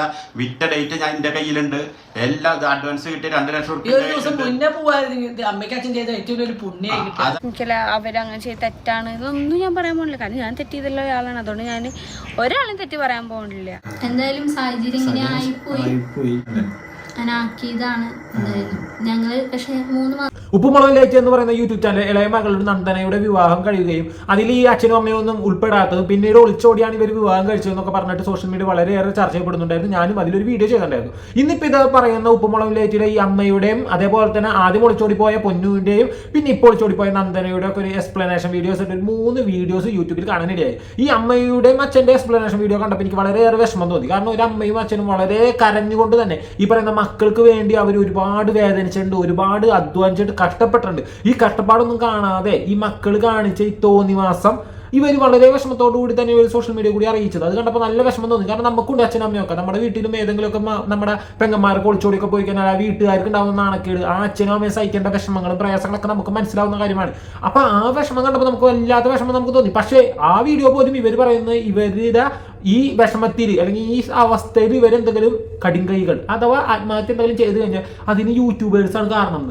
അറിയില്ല വിറ്റ ഡേറ്റ് ഞാൻ എന്റെ കയ്യിലുണ്ട്. എല്ലാ അഡ്വാൻസ് കിട്ടി. രണ്ട് ലക്ഷം ഈ ഒരു ദിവസം മുന്നേ പോവായിരുന്നു. അമ്മയ്ക്ക് അച്ഛൻ ചെയ്ത ഏറ്റവും വലിയ പുണ്യായി കിട്ടി എനിക്കല്ല അവരങ്ങനെ ചെയ്ത് തെറ്റാണ്. ഇതൊന്നും ഞാൻ പറയാൻ പോകുന്നില്ല കാരണം ഞാൻ തെറ്റിയതല്ല ഒരാളാണ്. അതുകൊണ്ട് ഞാൻ ഒരാളും തെറ്റി പറയാൻ പോകുന്നില്ല എന്തായാലും സാഹചര്യം ഇങ്ങനെ ആയിപ്പോയി. ആക്കിയതാണ് എന്തായാലും പക്ഷേ മൂന്ന് എന്ന് പറയുന്ന യൂട്യൂബ് ചാനൽ ഇളയ മകളുടെ നന്ദനയുടെ വിവാഹം കഴിയുകയും അതിൽ ഈ അച്ഛനും അമ്മയൊന്നും ഉൾപ്പെടാത്തതും പിന്നീട് ഒളിച്ചോടിയാണ് ഇവർ വിവാഹം കഴിച്ചതെന്നൊക്കെ പറഞ്ഞിട്ട് സോഷ്യൽ മീഡിയ വളരെയേറെ ചർച്ച ചെയ്യപ്പെടുന്നുണ്ടായിരുന്നു. ഞാനും അതിലൊരു വീഡിയോ ചെയ്തിട്ടുണ്ടായിരുന്നു. ഇന്നിപ്പോൾ ഇത് പറയുന്ന ഉപ്പുമുളക് ഈ അമ്മയുടെയും അതേപോലെ തന്നെ ആദ്യം ഒളിച്ചോടി പോയ പൊന്നുവിന്റെയും പിന്നെ ഇപ്പോൾ ഒളിച്ചോടി പോയ നന്ദനയുടെ ഒക്കെ ഒരു എക്സ്പ്ലനേഷൻ വീഡിയോസ് ഒരു മൂന്ന് വീഡിയോസ് യൂട്യൂബിൽ കാണാനിടയായി ഈ അമ്മയുടെയും അച്ഛന്റെ എക്സ്പ്ലനേഷൻ വീഡിയോ കണ്ടപ്പോൾ എനിക്ക് വളരെയേറെ വിഷമം തോന്നി. കാരണം ഒരു അമ്മയും അച്ഛനും വളരെ കരഞ്ഞുകൊണ്ട് തന്നെ ഈ പറയുന്ന മക്കൾക്ക് വേണ്ടി അവർ ഒരുപാട് വേദനിച്ചിട്ടുണ്ട് ഒരുപാട് അധ്വാനിച്ചിട്ട് കഷ്ടപ്പെട്ടിട്ടുണ്ട്. ഈ കഷ്ടപ്പാടൊന്നും കാണാതെ ഈ മക്കൾ കാണിച്ച ഈ തോന്നിവാസം ഇവർ വളരെ വിഷമത്തോടുകൂടി തന്നെ ഒരു സോഷ്യൽ മീഡിയ കൂടി അറിയിച്ചത്. അത് കണ്ടപ്പോൾ നല്ല വിഷമം തോന്നി. കാരണം നമുക്കുണ്ട് അച്ഛനും അമ്മയൊക്കെ നമ്മുടെ വീട്ടിലും ഏതെങ്കിലുമൊക്കെ നമ്മുടെ പെങ്ങന്മാർക്ക് ഒളിച്ചോടിയൊക്കെ പോയി കഴിഞ്ഞാൽ ആ വീട്ടുകാർക്ക് ഉണ്ടാവുന്ന നാണക്കേട് ആ അച്ഛനും അമ്മയും സഹിക്കേണ്ട വിഷമങ്ങളും പ്രയാസങ്ങളൊക്കെ നമുക്ക് മനസ്സിലാവുന്ന കാര്യമാണ്. അപ്പോൾ ആ വിഷമം കണ്ടപ്പോൾ നമുക്ക് വല്ലാത്ത വിഷമം നമുക്ക് തോന്നി. പക്ഷേ ആ വീഡിയോ പോലും ഇവർ പറയുന്നത് ഇവരുടെ ഈ വിഷമത്തിൽ അല്ലെങ്കിൽ ഈ അവസ്ഥയിൽ ഇവരെന്തെങ്കിലും കടിങ്കൈകൾ അഥവാ ആത്മഹത്യ എന്തെങ്കിലും ചെയ്തു കഴിഞ്ഞാൽ അതിന് യൂട്യൂബേഴ്സാണ് കാരണം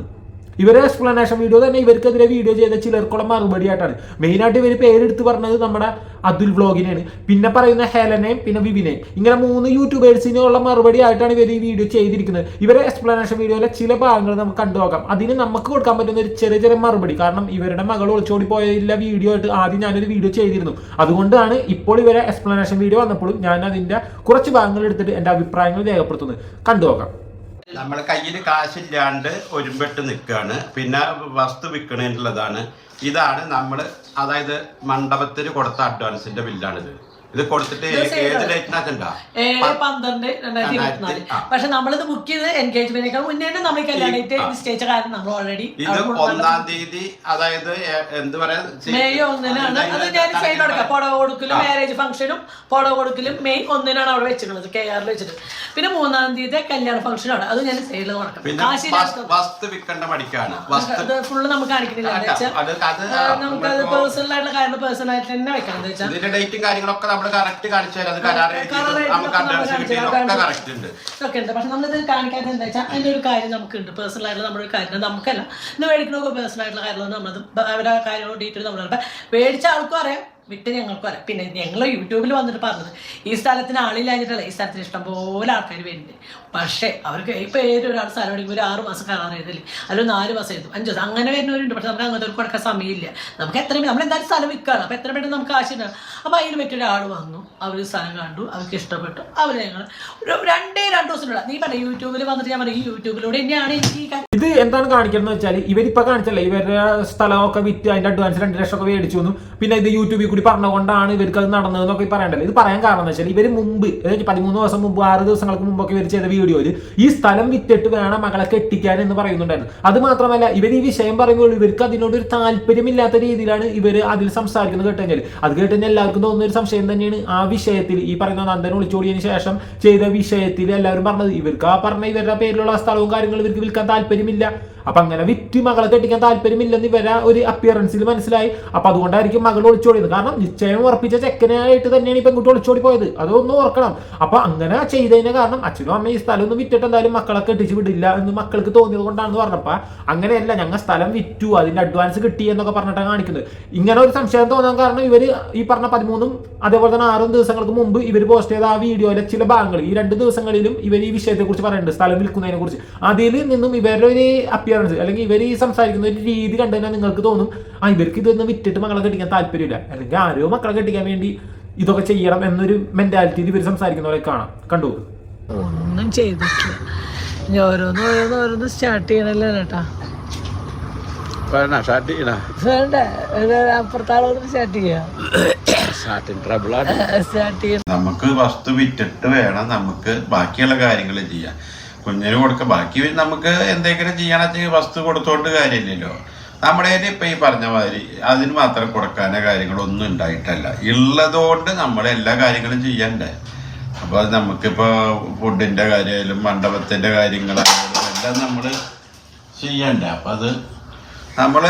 ഇവരെ എക്സ്പ്ലനേഷൻ വീഡിയോ തന്നെ ഇവർക്കെതിരെ വീഡിയോ ചെയ്ത ചിലർക്കുള്ള മറുപടി ആയിട്ടാണ് മെയിനായിട്ട് ഇവർ പേരെടുത്ത് പറഞ്ഞത് നമ്മുടെ അതുൽ വ്ളോഗിനെയാണ് പിന്നെ പറയുന്ന ഹെലനെയും പിന്നെ വിവിനെയും. ഇങ്ങനെ മൂന്ന് യൂട്യൂബേഴ്സിനുള്ള മറുപടി ആയിട്ടാണ് ഇവർ ഈ വീഡിയോ ചെയ്തിരിക്കുന്നത്. ഇവരെ എക്സ്പ്ലനേഷൻ വീഡിയോയിലെ ചില ഭാഗങ്ങൾ നമുക്ക് കണ്ടുനോക്കാം അതിന് നമുക്ക് കൊടുക്കാൻ പറ്റുന്ന ഒരു ചെറിയ ചെറിയ മറുപടി. കാരണം ഇവരുടെ മകൾ ഒളിച്ചോടി പോയില്ല വീഡിയോ ആയിട്ട് ആദ്യം ഞാനൊരു വീഡിയോ ചെയ്തിരുന്നു. അതുകൊണ്ടാണ് ഇപ്പോൾ ഇവരെ എക്സ്പ്ലനേഷൻ വീഡിയോ വന്നപ്പോഴും ഞാൻ അതിന്റെ കുറച്ച് ഭാഗങ്ങൾ എടുത്തിട്ട് എന്റെ അഭിപ്രായങ്ങൾ രേഖപ്പെടുത്തുന്നത്. കണ്ടുനോക്കാം നമ്മളെ കയ്യിൽ കാശില്ലാണ്ട് ഒരുമ്പെട്ട് നിൽക്കുകയാണ് പിന്നെ വസ്തു വിൽക്കണേന്നുള്ളതാണ്. ഇതാണ് നമ്മൾ അതായത് മണ്ഡപത്തിന് കൊടുത്ത അഡ്വാൻസിന്റെ ബില്ലാണിത് ഇത് കൊടുത്തിട്ട് ഏഴ് പന്ത്രണ്ട് രണ്ടായിരത്തി ഇരുപത്തിനാല്. പക്ഷെ നമ്മളിത് ബുക്ക് ചെയ്ത് എൻഗേജ്മെന്റിനേക്കാൾ മുന്നേ നമ്മൾ കല്യാണം നിശ്ചയിച്ച കാര്യം നമ്മൾ ഓൾറെഡി ഇത് ഒന്നാം തീയതി അതായത് എന്ത് പറയാ മെയ് ഒന്നിനാണ്. അത് ഞാൻ സൈഡ് കൊടുക്കാം പുടവ കൊടുക്കലും മാരേജ് ഫംഗ്ഷനും പുടവ കൊടുക്കലും മെയ് ഒന്നിനാണ് അവിടെ വെച്ചിട്ടുള്ളത് കെ ആറിൽ വെച്ചിട്ട്. പിന്നെ മൂന്നാം തീയതി കല്യാണ ഫംഗ്ഷനാണ് അത് ഞാൻ സൈഡിൽ കൊടുക്കാം വസ്തു വിൽക്കേണ്ട മടിക്കാണ്. അത് ഫുള്ള് നമുക്ക് കാണിക്കുന്നില്ല. നമുക്ക് അത് പേഴ്സണൽ ആയിട്ടുള്ള കാര്യം പേഴ്സണൽ ആയിട്ട് തന്നെ വെക്കണം. എന്ന് വെച്ചാൽ ഇതിന്റെ ഡേറ്റും കാര്യങ്ങളൊക്കെ നമ്മൾ കറക്റ്റ് കാണിച്ചു തരാം അത് കരാർ നമുക്ക് അഡ്വാൻസ് കിട്ടിയതൊക്കെ കറക്റ്റ് ഉണ്ട് ഒക്കെ ഉണ്ട്. പക്ഷെ നമ്മളിത് കാണിക്കാത്ത എന്താ വെച്ചാൽ അതിന്റെ ഒരു കാര്യം നമുക്കുണ്ട്. പേഴ്സണൽ ആയിട്ടുള്ള നമ്മുടെ ഒരു കാര്യം. നമുക്കല്ല. ഇന്ന് മേടിക്കണമൊക്കെ പേഴ്സണൽ ആയിട്ടുള്ള കാര്യങ്ങൾ നമ്മളത് അവരുടെ കാര്യങ്ങളോ ഡീറ്റെയിൽ നമ്മൾ അറിയാം മേടിച്ച ആൾക്കും അറിയാം. വിട്ട് ഞങ്ങൾക്ക് വരാം. പിന്നെ ഞങ്ങൾ യൂട്യൂബിൽ വന്നിട്ട് പറഞ്ഞത് ഈ സ്ഥലത്തിന് ആളില്ലാഞ്ഞിട്ടല്ല ഈ സ്ഥലത്തിന് ഇഷ്ടംപോലെ ആൾക്കാർ വരുന്നുണ്ട്. പക്ഷേ അവർക്ക് ഇപ്പോൾ ഏതൊരാൾ സ്ഥലം എടുക്കുമ്പോൾ ഒരു ആറ് മാസം കരാർ എഴുതില്ലേ അല്ലെങ്കിൽ നാല് മാസം എഴുതും അഞ്ച് ദിവസം അങ്ങനെ വരുന്നവരുണ്ട്. പക്ഷെ നമുക്ക് അങ്ങനത്തെ ഒരു കൊടുക്കാൻ സമയമില്ല. നമുക്ക് എത്രയും നമ്മൾ എന്തായാലും സ്ഥലം വിൽക്കുകയാണ്. അപ്പോൾ എത്ര പെട്ടെന്ന് നമുക്ക് ആശയം അപ്പോൾ അതിന് പറ്റിയൊരാൾ വന്നു. അവർ സ്ഥലം കണ്ടു. അവർക്ക് ഇഷ്ടപ്പെട്ടു. അവർ ഞങ്ങൾ ഒരു രണ്ടേ രണ്ട് ദിവസത്തിനുള്ള നീ പറഞ്ഞ യൂട്യൂബിൽ വന്നിട്ട് ഞാൻ പറയും യൂട്യൂബിലൂടെ തന്നെയാണ് എനിക്ക് ഇത് എന്താണ് കാണിക്കുന്നത് വെച്ചാൽ ഇവരിപ്പോൾ കാണിച്ചല്ലേ ഇവരുടെ സ്ഥലമൊക്കെ വിറ്റ് അതിന്റെ അഡ്വാൻസ് രണ്ട് ലക്ഷം ഒക്കെ മേടിച്ചു പിന്നെ ഇത് യൂട്യൂബിൽ കൂടി പറഞ്ഞുകൊണ്ടാണ് ഇവർക്ക് അത് നടന്നതെന്നൊക്കെ പറയണ്ടല്ലോ. ഇത് പറയാൻ കാരണം എന്ന് വെച്ചാൽ ഇവർ മുമ്പ് പതിമൂന്ന് ദിവസം മുമ്പ് ആറ് ദിവസങ്ങൾക്ക് മുമ്പൊക്കെ ഇവർ ചെയ്ത വീഡിയോയിൽ ഈ സ്ഥലം വിറ്റിട്ട് വേണം മകളെ കെട്ടിക്കാൻ എന്ന് പറയുന്നുണ്ടായിരുന്നു. അത് മാത്രമല്ല ഇവർ ഈ വിഷയം പറയുമ്പോൾ ഇവർക്ക് അതിനോട് ഒരു താല്പര്യമില്ലാത്ത രീതിയിലാണ് ഇവർ അതിൽ സംസാരിക്കുന്നത് കേട്ട് അത് കേട്ട് കഴിഞ്ഞാൽ എല്ലാവർക്കും തോന്നുന്ന ഒരു സംശയം തന്നെയാണ് ആ വിഷയത്തിൽ ഈ പറയുന്ന നന്ദൻ ഒളിച്ചോടിയതിനു ശേഷം ചെയ്ത വിഷയത്തിൽ എല്ലാവരും പറഞ്ഞത്. ഇവർക്ക് ആ പറഞ്ഞ ഇവരുടെ പേരിലുള്ള സ്ഥലവും കാര്യങ്ങളും ഇവർക്ക് വിൽക്കാൻ താല്പര്യമില്ല. അപ്പൊ അങ്ങനെ വിറ്റ് മകളെ കെട്ടിക്കാൻ താല്പര്യമില്ലെന്ന് ഇവരെ ഒരു അപ്പിയറൻസിൽ മനസ്സിലായി. അപ്പൊ അതുകൊണ്ടായിരിക്കും മകൾ ഒളിച്ചോടിയത്. കാരണം നിശ്ചയം ഉറപ്പിച്ച ചെക്കനായിട്ട് തന്നെയാണ് ഈ പെൺകുട്ടി ഒളിച്ചോടി പോയത്. അതൊന്നും ഓർക്കണം. അപ്പൊ അങ്ങനെ ചെയ്തതിന് കാരണം അച്ഛനും അമ്മയും ഈ സ്ഥലം ഒന്നും വിറ്റിട്ട് എന്തായാലും മക്കളെ കെട്ടിച്ച് വിടില്ല എന്ന് മക്കൾക്ക് തോന്നിയത് കൊണ്ടാണെന്ന് പറഞ്ഞപ്പോ അങ്ങനെയല്ല ഞങ്ങൾ സ്ഥലം വിറ്റു. അതിന്റെ അഡ്വാൻസ് കിട്ടി എന്നൊക്കെ പറഞ്ഞിട്ടാണ് കാണിക്കുന്നത്. ഇങ്ങനെ ഒരു സംശയം തോന്നാൻ കാരണം ഇവർ ഈ പറഞ്ഞ പതിമൂന്നും അതേപോലെ തന്നെ ആറും ദിവസങ്ങൾക്ക് മുമ്പ് ഇവർ പോസ്റ്റ് ചെയ്ത ആ വീഡിയോയിലെ ചില ഭാഗങ്ങൾ ഈ രണ്ട് ദിവസങ്ങളിലും ഇവർ ഈ വിഷയത്തെ കുറിച്ച് പറയുന്നുണ്ട്. സ്ഥലം വിൽക്കുന്നതിനെ കുറിച്ച് അതിൽ നിന്നും ഇവരുടെ ഒരു അപ്പിയറൻസ് അല്ലെങ്കിൽ ഇവർ ഈ സംസാരിക്കുന്ന ഒരു രീതി കണ്ടു കഴിഞ്ഞാൽ നിങ്ങൾക്ക് തോന്നും ആ ഇവർക്ക് ഇതൊന്നും വിറ്റിട്ട് മക്കളെ കെട്ടിക്കാൻ താല്പര്യമില്ല. അല്ലെങ്കിൽ ആരോ മക്കളെ കെട്ടിക്കാൻ വേണ്ടി ഇതൊക്കെ ചെയ്യണം എന്നൊരു മെന്റാലിറ്റിയിൽ ഇവർ സംസാരിക്കുന്നവരെ കാണാം. കണ്ടു ഒന്നും ചെയ്തിട്ടില്ല. ഓരോന്ന് ഓരോന്ന് ഓരോന്ന് സ്റ്റാർട്ട് ചെയ്യണല്ലോ കേട്ടാ സ്റ്റാർട്ട് ചെയ്യണ. വേണ്ട. അപ്പുറത്താളോട് സ്റ്റാർട്ട് ചെയ്യാം. സ്റ്റാർട്ട് ചെയ്യണം നമുക്ക് വസ്തു വിറ്റിട്ട് വേണം നമുക്ക് ബാക്കിയുള്ള കാര്യങ്ങൾ ചെയ്യാൻ. കുഞ്ഞിന് കൊടുക്കുക ബാക്കി നമുക്ക് എന്തെങ്കിലും ചെയ്യണമെങ്കിൽ വസ്തു കൊടുത്തോണ്ട് കാര്യമില്ലല്ലോ. നമ്മുടെ കയ്യിൽ ഇപ്പൊ ഈ പറഞ്ഞ മാതിരി അതിന് മാത്രം കൊടുക്കാനോ കാര്യങ്ങളൊന്നും ഉണ്ടായിട്ടല്ല. ഉള്ളതുകൊണ്ട് നമ്മൾ എല്ലാ കാര്യങ്ങളും ചെയ്യണ്ടേ. അപ്പോൾ അത് നമുക്കിപ്പോ ഫുഡിന്റെ കാര്യമായാലും മണ്ഡപത്തിന്റെ കാര്യങ്ങളായാലും എല്ലാം നമ്മൾ ചെയ്യണ്ടേ. അപ്പൊ അത് നമ്മൾ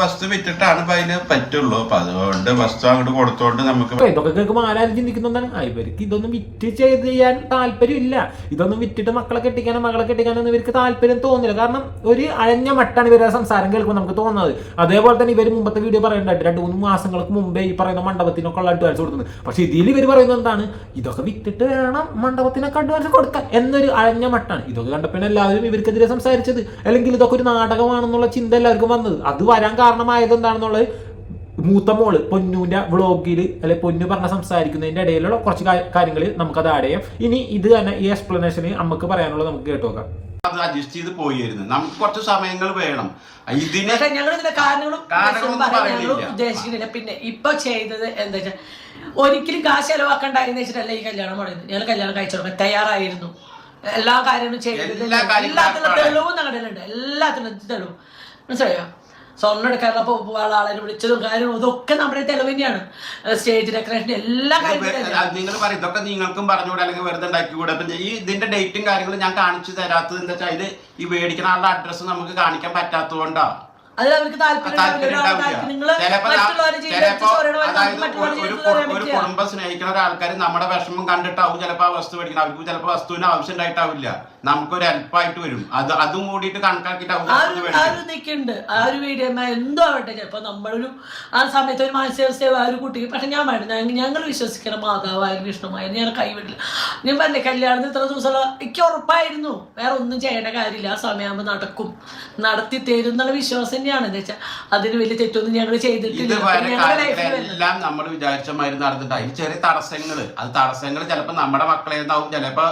വസ്തു വിറ്റിട്ടാണ് അതിന് പറ്റുള്ളൂ. അപ്പൊ അതുകൊണ്ട് വസ്തു അങ്ങോട്ട് കൊടുത്തോണ്ട് നമുക്ക് ഇതൊക്കെ കേൾക്കുമ്പോൾ ആരാരും ചിന്തിക്കുന്നതാണ് ഇവർക്ക് ഇതൊന്നും വിറ്റ് ചെയ്ത് ചെയ്യാൻ താല്പര്യമില്ല. ഇതൊന്നും വിറ്റിട്ട് മക്കളെ കെട്ടിക്കാനോ മകളെ കെട്ടിക്കാനോ ഇവർക്ക് താല്പര്യം തോന്നില്ല. കാരണം ഒരു അഴഞ്ഞ മട്ടാണ് ഇവരുടെ സംസാരം കേൾക്കുമ്പോൾ നമുക്ക് തോന്നുന്നത്. അതേപോലെ തന്നെ ഇവർ മുമ്പത്തെ വീഡിയോ പറയുന്നുണ്ടായിട്ട് രണ്ട് മൂന്ന് മാസങ്ങൾക്ക് മുമ്പേ ഈ പറയുന്ന മണ്ഡപത്തിനൊക്കെ ഉള്ള അഡ്വാൻസ് കൊടുക്കുന്നത്. പക്ഷെ ഇതിൽ ഇവർ പറയുന്നത് എന്താണ്? ഇതൊക്കെ വിറ്റിട്ട് വേണം മണ്ഡപത്തിനൊക്കെ അഡ്വാൻസ് കൊടുക്കാൻ എന്നൊരു അഴഞ്ഞ മട്ടാണ്. ഇതൊക്കെ കണ്ടപ്പോൾ എല്ലാവരും ഇവർക്കെതിരെ സംസാരിച്ചത്. അല്ലെങ്കിൽ ഇതൊക്കെ ഒരു നാടകമാണെന്നുള്ള ചിന്ത എല്ലാവർക്കും വന്നത് അത് വരാൻ കാരണമായത് എന്താണെന്നുള്ളത് മൂത്ത മോൾ പൊന്നുവിന്റെ വ്ളോഗിൽ അല്ലെ പൊന്നു പറഞ്ഞ സംസാരിക്കുന്നതിന്റെ ഇടയിലുള്ള കുറച്ച് കാര്യങ്ങൾ നമുക്കത് ആഡ് ചെയ്യാം. ഇനി ഇത് തന്നെ ഈ എക്സ്പ്ലനേഷന് നമുക്ക് പറയാനുള്ളത് നമുക്ക് കേട്ടു നോക്കാം. അത് അഡ്ജസ്റ്റ് ചെയ്ത് പോയിരുന്നു. നമുക്ക് കുറച്ച് സമയങ്ങൾ വേണം. ഇതിനെ പക്ഷെ ഞങ്ങൾ ഇതിന്റെ കാരണങ്ങളും. ഉദ്ദേശിക്കുന്നില്ല. പിന്നെ ഇപ്പൊ ചെയ്തത് എന്താ വെച്ചാൽ ഒരിക്കലും കാശ് ചെലവാക്കണ്ടായെന്ന് വെച്ചിട്ടല്ല ഈ കല്യാണം പറയുന്നത് ഞങ്ങൾ കല്യാണം കഴിച്ചു കൊടുക്കാൻ തയ്യാറായിരുന്നു. എല്ലാ കാര്യങ്ങളും ചെയ്തത് എല്ലാ കാര്യങ്ങളും എല്ലാത്തിനും. തെളിവും ഞങ്ങളുടെ ഉണ്ട് എല്ലാത്തിനും തെളിവും. മനസ്സിലായോ? സ്വർണം എടുക്കാനുള്ള ആളെ വിളിച്ചതും കാര്യവും ഇതൊക്കെ നമ്മുടെ തെളിവ് തന്നെയാണ്. സ്റ്റേജ് ഡെക്കറേഷൻ എല്ലാ കാര്യങ്ങളും നിങ്ങൾ പറയും ഇതൊക്കെ നിങ്ങൾക്കും പറഞ്ഞുകൂടെ അല്ലെങ്കിൽ വെറുതെ ഉണ്ടാക്കിക്കൂടെ? അപ്പൊ ഈ ഇതിന്റെ ഡേറ്റും കാര്യങ്ങളും ഞാൻ കാണിച്ചു തരാത്തത് എന്താ വെച്ചാൽ ഇത് ഈ മേടിക്കുന്ന ആളുടെ അഡ്രസ്സ് നമുക്ക് കാണിക്കാൻ പറ്റാത്തതുകൊണ്ടാ. അതിൽ അവർക്ക് താല്പര്യം ചിലപ്പോ ചിലപ്പോ ഒരു-. കുടുംബം സ്നേഹിക്കുന്ന ഒരാൾക്കാർ നമ്മുടെ വിഷമം കണ്ടിട്ടാവും ചിലപ്പോൾ ആ വസ്തു മേടിക്കണം അവർക്ക് ചിലപ്പോൾ വസ്തുവിന് ആവശ്യം ഉണ്ടായിട്ടാവില്ല. നമുക്കൊരു ഹെൽപ്പായിട്ട് വരും. അത് അതും കൂടിയിട്ട് കണക്കാക്കിയിട്ടാവും ആ ഒരു വീഡിയോ എന്തോ ആവട്ടെ. ചിലപ്പോൾ നമ്മളൊരു ആ സമയത്ത് ഒരു മാനസികാവസ്ഥ ആ ഒരു കുട്ടിക്ക് പക്ഷെ ഞാൻ വേണ്ട. ഞങ്ങൾ ഞങ്ങൾ വിശ്വസിക്കണം. മാതാവായാലും വിഷ്ണുമായാലും ഞാൻ കൈവിടില്ല ഞാൻ പറഞ്ഞേ കല്യാണത്തിന് ഇത്ര ദിവസമുള്ള എനിക്ക് ഉറപ്പായിരുന്നു. വേറെ ഒന്നും ചെയ്യേണ്ട കാര്യമില്ല. ആ സമയമാകുമ്പോൾ നടക്കും. നടത്തി തരും എന്നുള്ള വിശ്വാസം തന്നെയാണ് എന്ന് വെച്ചാൽ അതിന് വലിയ തെറ്റൊന്നും ഞങ്ങൾ ചെയ്തിട്ടില്ല. കാര്യങ്ങളെല്ലാം നമ്മൾ വിചാരിച്ച മാതിരി നടന്നിട്ട് അതിന് ചെറിയ തടസ്സങ്ങൾ അത് തടസ്സങ്ങൾ ചിലപ്പോൾ നമ്മുടെ മക്കളേന്നാവും ചിലപ്പോൾ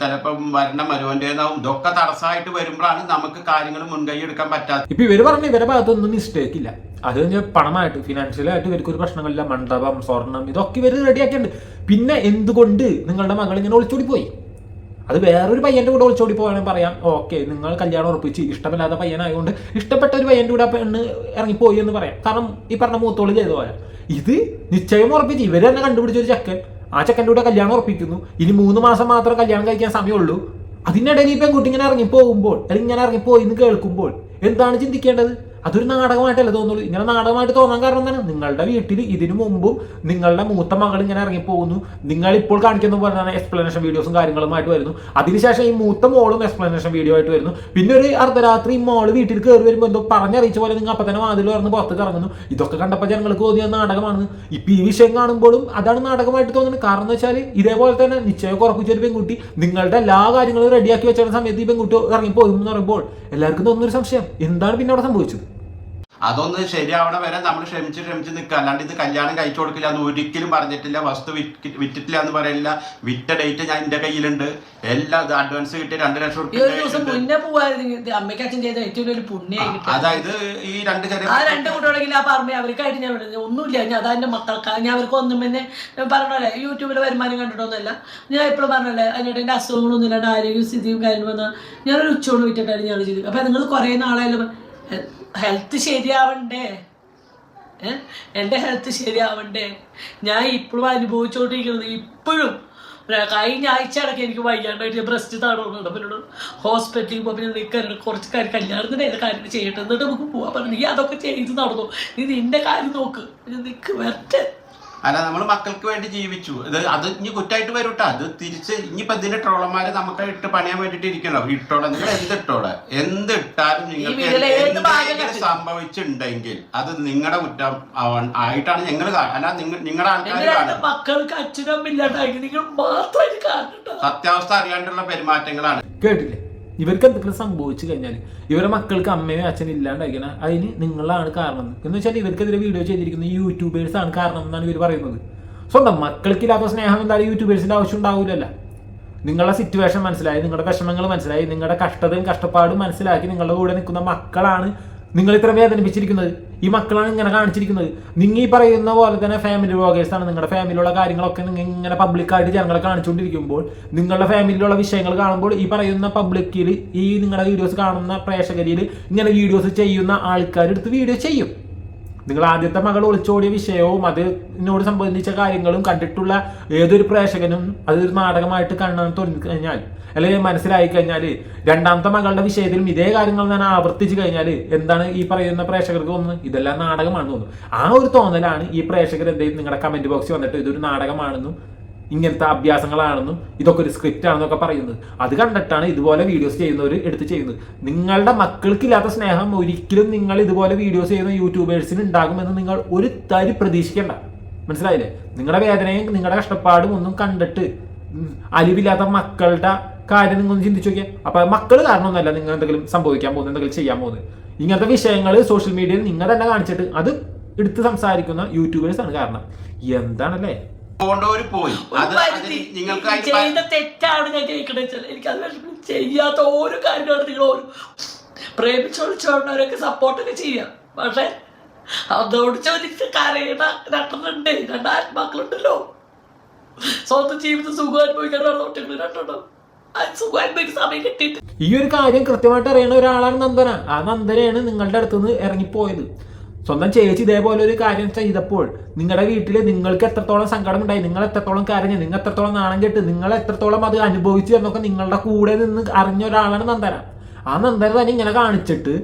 ചിലപ്പം വരണ മരുവന്റെന്നാവും ഇതൊക്കെ തടസ്സമായിട്ട് വരുമ്പോഴാണ് നമുക്ക് കാര്യങ്ങൾ മുൻകൈ എടുക്കാൻ പറ്റാത്തത് ഇപ്പൊ ഇവർ പറഞ്ഞ ഇവരുടെ ഭാഗത്തൊന്നും മിസ്റ്റേക്ക് ഇല്ല. അത് കഴിഞ്ഞാൽ പണമായിട്ട് ഫിനാൻഷ്യലായിട്ട് ഇവർക്ക് ഒരു പ്രശ്നങ്ങളില്ല. മണ്ഡപം സ്വർണം ഇതൊക്കെ ഇവർ റെഡിയാക്കിയിട്ടുണ്ട് പിന്നെ എന്തുകൊണ്ട് നിങ്ങളുടെ മകൾ ഇങ്ങനെ ഒളിച്ചോടി പോയി? അത് വേറൊരു പയ്യന്റെ കൂടെ ഒളിച്ചോടി പോയാലും പറയാം. ഓക്കെ നിങ്ങൾ കല്യാണം ഉറപ്പിച്ച് ഇഷ്ടമില്ലാത്ത പയ്യനായതുകൊണ്ട് ഇഷ്ടപ്പെട്ട ഒരു പയ്യന്റെ കൂടെ പെണ്ണ് ഇറങ്ങിപ്പോയി എന്ന് പറയാം. കാരണം ഈ പറഞ്ഞ മൂത്തോൾ ചെയ്ത പോലെ. ഇത് നിശ്ചയം ഉറപ്പിച്ച് ഇവർ തന്നെ കണ്ടുപിടിച്ച ഒരു ചെക്കൻ. ആ ചെക്കന്റെ കൂടെ കല്യാണം ഉറപ്പിക്കുന്നു. ഇനി മൂന്ന് മാസം മാത്രം കല്യാണം കഴിക്കാൻ സമയമുള്ളൂ. അതിനിടയിൽ ഈ പെൺകുട്ടി ഇങ്ങനെ ഇറങ്ങിപ്പോകുമ്പോൾ അല്ലെങ്കിൽ ഇങ്ങനെ ഇറങ്ങിപ്പോയി എന്ന് കേൾക്കുമ്പോൾ എന്താണ് ചിന്തിക്കേണ്ടത്? അതൊരു നാടകമായിട്ടല്ല തോന്നുള്ളൂ. ഇങ്ങനെ നാടകമായിട്ട് തോന്നാൻ കാരണം തന്നെ നിങ്ങളുടെ വീട്ടിൽ ഇതിനു മുമ്പും നിങ്ങളുടെ മൂത്ത മകൾ ഇങ്ങനെ ഇറങ്ങിപ്പോകുന്നു. നിങ്ങൾ ഇപ്പോൾ കാണിക്കുന്ന പോലെ തന്നെ എക്സ്പ്ലനേഷൻ വീഡിയോസും കാര്യങ്ങളുമായിട്ട് വരുന്നു. അതിനുശേഷം ഈ മൂത്ത മോളും എക്സ്പ്ലനേഷൻ വീഡിയോ ആയിട്ട് വരുന്നു. പിന്നെ ഒരു അർദ്ധരാത്രി മോൾ വീട്ടിൽ കയറി വരുമ്പോൾ എന്തോ പറഞ്ഞറിയിച്ച പോലെ നിങ്ങൾ അപ്പം തന്നെ വാതിൽ തുറന്ന് പുറത്തേക്ക് ഇറങ്ങുന്നു ഇതൊക്കെ കണ്ടപ്പോൾ ജനങ്ങൾക്ക് തോന്നിയ നാടകമാണ്. ഇപ്പം ഈ വിഷയം കാണുമ്പോഴും അതാണ് നാടകമായിട്ട് തോന്നുന്നത്. കാരണം എന്ന് വെച്ചാൽ ഇതേപോലെ തന്നെ നിശ്ചയം ഉറപ്പിച്ച ഒരു പെൺകുട്ടി നിങ്ങളുടെ എല്ലാ കാര്യങ്ങളും റെഡിയാക്കി വെച്ചിരുന്ന സമയത്ത് ഈ പെൺകുട്ടി ഇറങ്ങിപ്പോകും എന്ന് പറയുമ്പോൾ എല്ലാവർക്കും തോന്നുന്നൊരു സംശയം. എന്താണ് പിന്നെ അവിടെ സംഭവിച്ചത്? അതൊന്ന് ശരിയാവണ വരെ നമ്മൾ ക്ഷമിച്ച് ക്ഷമിച്ച് നിൽക്കുക അല്ലാണ്ട് ഇത് കല്യാണം കഴിച്ചു കൊടുക്കില്ല എന്ന് ഒരിക്കലും പറഞ്ഞിട്ടില്ല. വസ്തു വിറ്റ് വിറ്റിട്ടില്ല എന്ന് പറയില്ല വിറ്റ ഡേറ്റ് ഞാൻ എന്റെ കയ്യിലുണ്ട്. എല്ലാ അഡ്വാൻസ് കിട്ടി രണ്ട് ലക്ഷം അതായത് ഈ രണ്ട് ചെറിയ രണ്ട് കുട്ടികളെങ്കിലും ആ പറഞ്ഞ അവർക്കായിട്ട് ഞാൻ ഒന്നുമില്ല. ഞാൻ അതാ എന്റെ മക്കൾക്ക് ഞാൻ അവർക്ക് ഒന്നും പിന്നെ പറഞ്ഞല്ലേ? യൂട്യൂബിലെ വരുമാനം കണ്ടിട്ടൊന്നുമല്ല. ഞാൻ എപ്പോഴും പറഞ്ഞല്ലേ? അതിനായിട്ട് എന്റെ അസുഖങ്ങളൊന്നും ഇല്ലാണ്ട് ആരോഗ്യ സ്ഥിതിയും കാര്യങ്ങളും ഞാനൊരു ഉച്ചയോട് വിറ്റിട്ടാണ് ഞാൻ ചെയ്തു അപ്പൊ നിങ്ങൾ കുറെ നാളായാലും ഹെൽത്ത് ശരിയാവണ്ടേ? എന്റെ ഹെൽത്ത് ശരിയാവണ്ടേ? ഞാൻ ഇപ്പോഴും അനുഭവിച്ചുകൊണ്ടിരിക്കുന്നത് ഇപ്പോഴും. കഴിഞ്ഞ ആഴ്ച അടക്കം എനിക്ക് വയ്യാണ്ടായിട്ട് ബ്രസ്റ്റ് താടുന്നുണ്ട് അപ്പം എന്നോട് ഹോസ്പിറ്റലിൽ പോകുമ്പോൾ പിന്നെ നിൽക്കാൻ കുറച്ച് കാര്യം കല്യാണത്തിന്റെ ഏത് കാര്യം ചെയ്യട്ടെ എന്നിട്ട് നമുക്ക് പോകാൻ പറഞ്ഞു. നീ അതൊക്കെ ചെയ്ത് നടന്നു. നീ നിന്റെ കാര്യം നോക്ക്. നിൽക്ക് വരട്ടെ. അല്ല നമ്മൾ മക്കൾക്ക് വേണ്ടി ജീവിച്ചു. ഇത് അത് ഇനി കുറ്റായിട്ട് വരൂട്ടോ. അത് തിരിച്ച് ഇനിയിപ്പോ ഇതിന്റെ ട്രോളന്മാര് നമുക്ക് ഇട്ട് പണിയാൻ വേണ്ടിട്ട് ഇരിക്കണോ ഇട്ടോളെ. നിങ്ങൾ എന്ത് ഇട്ടോളെ എന്ത് ഇട്ടാലും നിങ്ങൾക്ക് സംഭവിച്ചിട്ടുണ്ടെങ്കിൽ അത് നിങ്ങളുടെ കുറ്റം ആയിട്ടാണ് ഞങ്ങൾ അല്ല നിങ്ങൾ നിങ്ങളുടെ ആൾക്കാർ മക്കൾക്ക് നിങ്ങൾ സത്യാവസ്ഥ അറിയാണ്ടുള്ള പെരുമാറ്റങ്ങളാണ്. കേട്ടില്ലേ? ഇവർക്ക് എന്തെങ്കിലും സംഭവിച്ചു കഴിഞ്ഞാൽ ഇവരുടെ മക്കൾക്ക് അമ്മയും അച്ഛനും ഇല്ലാണ്ടായിരിക്കണം അതിന് നിങ്ങളാണ് കാരണം. എന്ന് വെച്ചാൽ ഇവർക്കെതിരെ വീഡിയോ ചെയ്തിരിക്കുന്ന യൂട്യൂബേഴ്സ് ആണ് കാരണം എന്നാണ് ഇവർ പറയുന്നത്. സ്വന്തം മക്കൾക്കില്ലാത്ത സ്നേഹം എന്തായാലും യൂട്യൂബേഴ്സിന്റെ ആവശ്യം ഉണ്ടാവില്ലല്ലോ നിങ്ങളുടെ സിറ്റുവേഷൻ മനസ്സിലായി നിങ്ങളുടെ വിഷമങ്ങൾ മനസ്സിലായി നിങ്ങളുടെ കഷ്ടതയും കഷ്ടപ്പാടും മനസ്സിലാക്കി നിങ്ങളുടെ കൂടെ നിൽക്കുന്ന മക്കളാണ് നിങ്ങൾ ഇത്ര വേദനിപ്പിച്ചിരിക്കുന്നത്? ഈ മക്കളാണ് ഇങ്ങനെ കാണിച്ചിരിക്കുന്നത്. നിങ്ങൾ ഈ പറയുന്ന പോലെ തന്നെ ഫാമിലി വ്ളോഗേഴ്സാണ് നിങ്ങളുടെ ഫാമിലിയുള്ള കാര്യങ്ങളൊക്കെ നിങ്ങൾ ഇങ്ങനെ പബ്ലിക്കായിട്ട് ജനങ്ങളെ കാണിച്ചുകൊണ്ടിരിക്കുമ്പോൾ നിങ്ങളുടെ ഫാമിലിയിലുള്ള വിഷയങ്ങൾ കാണുമ്പോൾ ഈ പറയുന്ന പബ്ലിക്കിൽ ഈ നിങ്ങളുടെ വീഡിയോസ് കാണുന്ന പ്രേക്ഷകരിൽ ഇങ്ങനെ വീഡിയോസ് ചെയ്യുന്ന ആൾക്കാരെടുത്ത് വീഡിയോ ചെയ്യും. നിങ്ങൾ ആദ്യത്തെ മകൾ ഒളിച്ചോടിയ വിഷയവും അത് എന്നോട് സംബന്ധിച്ച കാര്യങ്ങളും കണ്ടിട്ടുള്ള ഏതൊരു പ്രേക്ഷകനും അതൊരു നാടകമായിട്ട് കാണാൻ തോന്നി കഴിഞ്ഞാൽ അല്ലെങ്കിൽ മനസ്സിലായി കഴിഞ്ഞാൽ രണ്ടാമത്തെ മകളുടെ വിഷയത്തിലും ഇതേ കാര്യങ്ങൾ ഞാൻ ആവർത്തിച്ചു കഴിഞ്ഞാൽ എന്താണ് ഈ പറയുന്ന പ്രേക്ഷകർക്ക് തോന്നുന്നത്? ഇതെല്ലാം നാടകമാണെന്ന് തോന്നുന്നു. ആ ഒരു തോന്നലാണ് ഈ പ്രേക്ഷകർ എന്തെങ്കിലും നിങ്ങളുടെ കമന്റ് ബോക്സിൽ വന്നിട്ട് ഇതൊരു നാടകമാണെന്നും ഇങ്ങനത്തെ അഭ്യാസങ്ങളാണെന്നും ഇതൊക്കെ ഒരു സ്ക്രിപ്റ്റ് ആണെന്നൊക്കെ പറയുന്നത്. അത് കണ്ടിട്ടാണ് ഇതുപോലെ വീഡിയോസ് ചെയ്യുന്നവർ എടുത്ത് ചെയ്യുന്നത്. നിങ്ങളുടെ മക്കൾക്കില്ലാത്ത സ്നേഹം ഒരിക്കലും നിങ്ങൾ ഇതുപോലെ വീഡിയോസ് ചെയ്യുന്ന യൂട്യൂബേഴ്സിന് ഉണ്ടാകുമെന്ന് നിങ്ങൾ ഒരു തരി പ്രതീക്ഷിക്കേണ്ട. മനസ്സിലായില്ലേ? നിങ്ങളുടെ വേദനയും നിങ്ങളുടെ കഷ്ടപ്പാടും ഒന്നും കണ്ടിട്ട് അലിവില്ലാത്ത മക്കളുടെ കാര്യം നിങ്ങൾ ചിന്തിച്ചു നോക്കിയാൽ അപ്പൊ മക്കൾ കാരണമൊന്നുമല്ല നിങ്ങൾ എന്തെങ്കിലും സംഭവിക്കാൻ പോകുന്നത് എന്തെങ്കിലും ചെയ്യാൻ പോകുന്നത്. ഇങ്ങനത്തെ വിഷയങ്ങൾ സോഷ്യൽ മീഡിയയിൽ നിങ്ങൾ തന്നെ കാണിച്ചിട്ട് അത് എടുത്ത് സംസാരിക്കുന്ന യൂട്യൂബേഴ്സ് ആണ് കാരണം. എന്താണല്ലേ? പോകേണ്ടവര് പോയി. അത് നിങ്ങൾക്ക് ചെയ്യുന്ന തെറ്റാണ് ഞാൻ കേൾക്കണത് വെച്ചാൽ എനിക്ക് അത് വിഷമം ചെയ്യാത്ത ഓരോ കാര്യമാണ് നിങ്ങൾ ഓരോ പ്രേമിച്ചൊളിച്ചോണ്ടവരൊക്കെ സപ്പോർട്ടൊക്കെ ചെയ്യാം. പക്ഷെ അതോട് ചോദിച്ച് കരയണ രണ്ടെണ്ണുണ്ട്. രണ്ട് ആത്മാക്കളുണ്ടല്ലോ. സ്വന്തം ജീവിതം സുഖം അനുഭവിക്കാൻ ഒറ്റകൾ രണ്ടെണ്ണം. അത് സുഖം സമയം കിട്ടിയിട്ട്. ഈ ഒരു കാര്യം കൃത്യമായിട്ട് അറിയുന്ന ഒരാളാണ് നന്ദന. ആ നന്ദനയാണ് നിങ്ങളുടെ അടുത്തുനിന്ന് ഇറങ്ങിപ്പോയത്. സ്വന്തം ചേച്ചി ഇതേപോലെ ഒരു കാര്യം ചെയ്തപ്പോൾ നിങ്ങളുടെ വീട്ടിൽ നിങ്ങൾക്ക് എത്രത്തോളം സങ്കടം ഉണ്ടായി നിങ്ങൾ എത്രത്തോളം കരഞ്ഞ് നിങ്ങൾ എത്രത്തോളം നാണം കെട്ട് നിങ്ങൾ എത്രത്തോളം അത് അനുഭവിച്ചു എന്നൊക്കെ നിങ്ങളുടെ കൂടെ നിന്ന് അറിഞ്ഞ ഒരാളാണ് നന്ദന. ആ നന്ദന തന്നെ ഇങ്ങനെ കാണിച്ചിട്ട്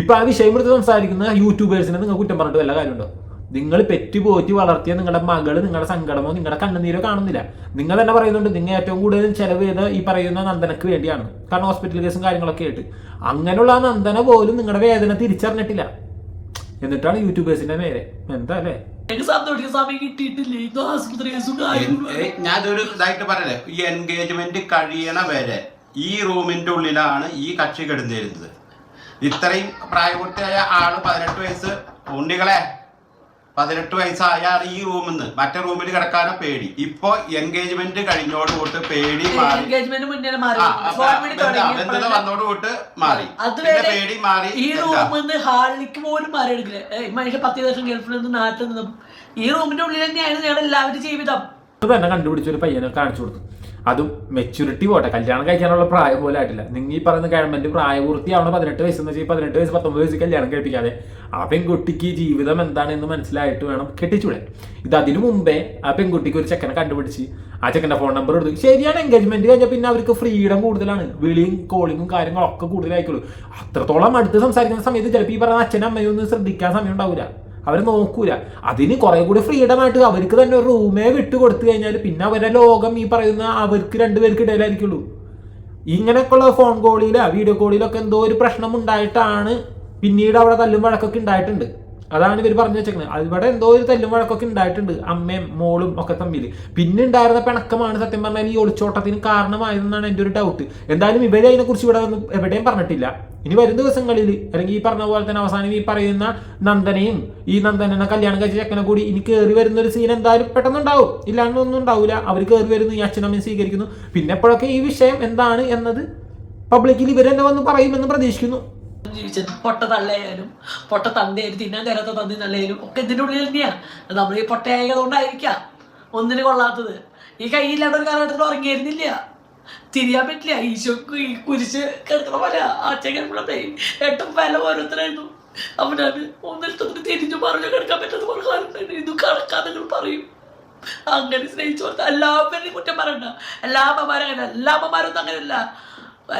ഇപ്പൊ ആ വിഷയം എടുത്ത് സംസാരിക്കുന്ന യൂട്യൂബേഴ്സിനെ നിങ്ങൾ കുറ്റം പറഞ്ഞിട്ട് വല്ല കാര്യമുണ്ടോ? നിങ്ങൾ പെറ്റി പോറ്റി വളർത്തിയ നിങ്ങളുടെ മകൾ നിങ്ങളുടെ സങ്കടമോ നിങ്ങളുടെ കണ്ണുനീരോ കാണുന്നില്ല. നിങ്ങൾ തന്നെ പറയുന്നുണ്ട് നിങ്ങൾ ഏറ്റവും കൂടുതൽ ചെലവ് ചെയ്ത ഈ പറയുന്ന നന്ദനക്ക് വേണ്ടിയാണ്. കാരണം ഹോസ്പിറ്റൽ കേസും കാര്യങ്ങളൊക്കെ ആയിട്ട്. അങ്ങനെയുള്ള ആ നന്ദന പോലും നിങ്ങളുടെ വേദന തിരിച്ചറിഞ്ഞിട്ടില്ല. എന്നിട്ടാണ് യൂട്യൂബേഴ്സിന്റെ നേരെ എന്താ അല്ലേ? ഞാനൊരു ഇതായിട്ട് പറയല്ലേ ഈ എൻഗേജ്മെന്റ് കഴിയണ വരെ ഈ റൂമിന്റെ ഉള്ളിലാണ് ഈ കക്ഷി കിടന്നിരുന്നത്. ഇത്രയും പ്രായപൂർത്തിയായ ആൾ പതിനെട്ട് വയസ്സ്. ഉണ്ണികളെ പതിനെട്ട് വയസ്സായ ഈ റൂമിൽ നിന്ന് മറ്റേ റൂമിൽ കിടക്കാനോ പേടി. ഇപ്പൊ എൻഗേജ്മെന്റ് കഴിഞ്ഞോട് കൂട്ട് പേടി മാറി. എൻഗേജ്മെന്റ് മുന്നേ മാറി. ബന്ധത വന്നോട് കൂട്ട് മാറി. അതുവരെ പേടി മാറി. ഈ? റൂമിൽ നിന്ന് ഹാളിലേക്ക് പോലും മാറി എടുക്കില്ല മനുഷ്യ പത്ത് വർഷം ഗൾഫിൽ നിന്ന് നാട്ടിൽ നിന്നും ഈ റൂമിന്റെ ഉള്ളിൽ തന്നെയാണ് ഞങ്ങളുടെ എല്ലാവരും ജീവിതം. അത് തന്നെ കണ്ടുപിടിച്ച ഒരു പയ്യനെ കാണിച്ചു കൊടുത്തു. അതും മെച്യൂരിറ്റി പോട്ടെ. കല്യാണം കഴിക്കാനുള്ള പ്രായം പോലെ ആയിട്ടില്ല. നിങ്ങൾ ഈ പറയുന്ന ഗവൺമെന്റ് പ്രായപൂർത്തിയാവണം പതിനെട്ട് വയസ്സ് എന്ന് വെച്ചാൽ പതിനെട്ട് വയസ്സ് പത്തൊമ്പത് വയസ്സ് കല്യാണം കഴിപ്പിക്കാതെ ആ പെൺകുട്ടിക്ക് ജീവിതം എന്താണെന്ന് മനസ്സിലായിട്ട് വേണം കെട്ടിച്ചൂടെ ഇത് അതിനു മുമ്പേ ആ പെൺകുട്ടിക്ക് ഒരു ചെക്കനെ കണ്ടുപിടിച്ച് ആ ചെക്കന്റെ ഫോൺ നമ്പർ എടുത്തു. ശരിയാണ് എൻഗേജ്മെന്റ് കഴിഞ്ഞാൽ പിന്നെ അവർക്ക് ഫ്രീഡം കൂടുതലാണ്. വിളിയും കോളിങ്ങും കാര്യങ്ങളൊക്കെ കൂടുതലായിക്കോളൂ. അത്രത്തോളം അടുത്ത് സംസാരിക്കുന്ന സമയത്ത് ചിലപ്പോൾ ഈ പറയുന്ന അച്ഛനും അമ്മയും ഒന്നും ശ്രദ്ധിക്കാൻ സമയം ഉണ്ടാവില്ല അവർ നോക്കൂല. അതിന് കുറെ കൂടി ഫ്രീഡം ആയിട്ട് അവർക്ക് തന്നെ ഒരു റൂമേ വിട്ട് കൊടുത്തു കഴിഞ്ഞാൽ പിന്നെ അവരുടെ ലോകം ഈ പറയുന്ന അവർക്ക് രണ്ടുപേർക്ക് ഇടയിലായിരിക്കുള്ളൂ. ഇങ്ങനെയൊക്കെയുള്ള ഫോൺ കോളിലോ വീഡിയോ കോളിലൊക്കെ എന്തോ ഒരു പ്രശ്നം ഉണ്ടായിട്ടാണ് പിന്നീട് അവിടെ തല്ലും വഴക്കൊക്കെ ഉണ്ടായിട്ടുണ്ട്. അതാണ് ഇവർ പറഞ്ഞു വെച്ചേക്കുന്നത്. ഇവിടെ എന്തോ ഒരു തല്ലും വഴക്കൊക്കെ ഉണ്ടായിട്ടുണ്ട് അമ്മയും മോളും ഒക്കെ തമ്മിൽ പിന്നെ ഉണ്ടായിരുന്ന പിണക്കമാണ് സത്യം പറഞ്ഞാൽ ഈ ഒളിച്ചോട്ടത്തിന് കാരണമായതെന്നാണ് എന്റെ ഒരു ഡൗട്ട് എന്തായാലും ഇവരെ അതിനെക്കുറിച്ച് ഇവിടെ എവിടെയും പറഞ്ഞിട്ടില്ല. ഇനി വരും ദിവസങ്ങളിൽ അല്ലെങ്കിൽ ഈ പറഞ്ഞ പോലെ തന്നെ അവസാനം ഈ പറയുന്ന നന്ദനയും ഈ നന്ദനെ കല്യാണം കഴിച്ച ചെക്കനെ കൂടി ഇനി കയറി വരുന്ന ഒരു സീൻ എന്തായാലും പെട്ടെന്നുണ്ടാവും. ഇല്ലാണ്ട് ഒന്നും ഉണ്ടാവില്ല അവർ കയറി വരുന്നു ഈ അച്ഛനമ്മയും സ്വീകരിക്കുന്നു. പിന്നെ എപ്പോഴൊക്കെ ഈ വിഷയം എന്താണ് എന്നത്? പബ്ലിക്കിൽ ഇവർ തന്നെ വന്ന് പറയുമെന്ന് പ്രതീക്ഷിക്കുന്നു. പൊട്ട തള്ളയായാലും പൊട്ട തന്തയായാലും തിന്നാൻ തരാത്ത തന്തി നല്ലയാലും ഒക്കെ ഇതിന്റെ ഉള്ളിൽ തന്നെയാ. നമ്മൾ ഈ പൊട്ടയായതുകൊണ്ടായിരിക്കാം ഒന്നിന് കൊള്ളാത്തത്. ഈ കൈയില്ലാത്ത ഒരു കാലഘട്ടത്തിൽ ഉറങ്ങിയിരുന്നില്ല. തിരിയാൻ പറ്റില്ല. ഈശോ ഈ കുരിശ് കിടക്കണ പോലെ അച്ഛൻ കിടക്കണേ എട്ടും പല ഓരോരുത്തരായിരുന്നു. അവനാണ് ഒന്നിടത്തൊന്നും തിരിഞ്ഞു പറഞ്ഞു കിടക്കാൻ പറ്റാത്ത പോലെ ഇത് കണക്കാ നിങ്ങൾ പറയും. അങ്ങനെ സ്നേഹിച്ചു കൊടുത്ത എല്ലാവരെയും കുറ്റം പറയണ്ട. എല്ലാ അമ്മമാരും അങ്ങനെ എല്ലാ അമ്മമാരൊന്നും അങ്ങനെയല്ല.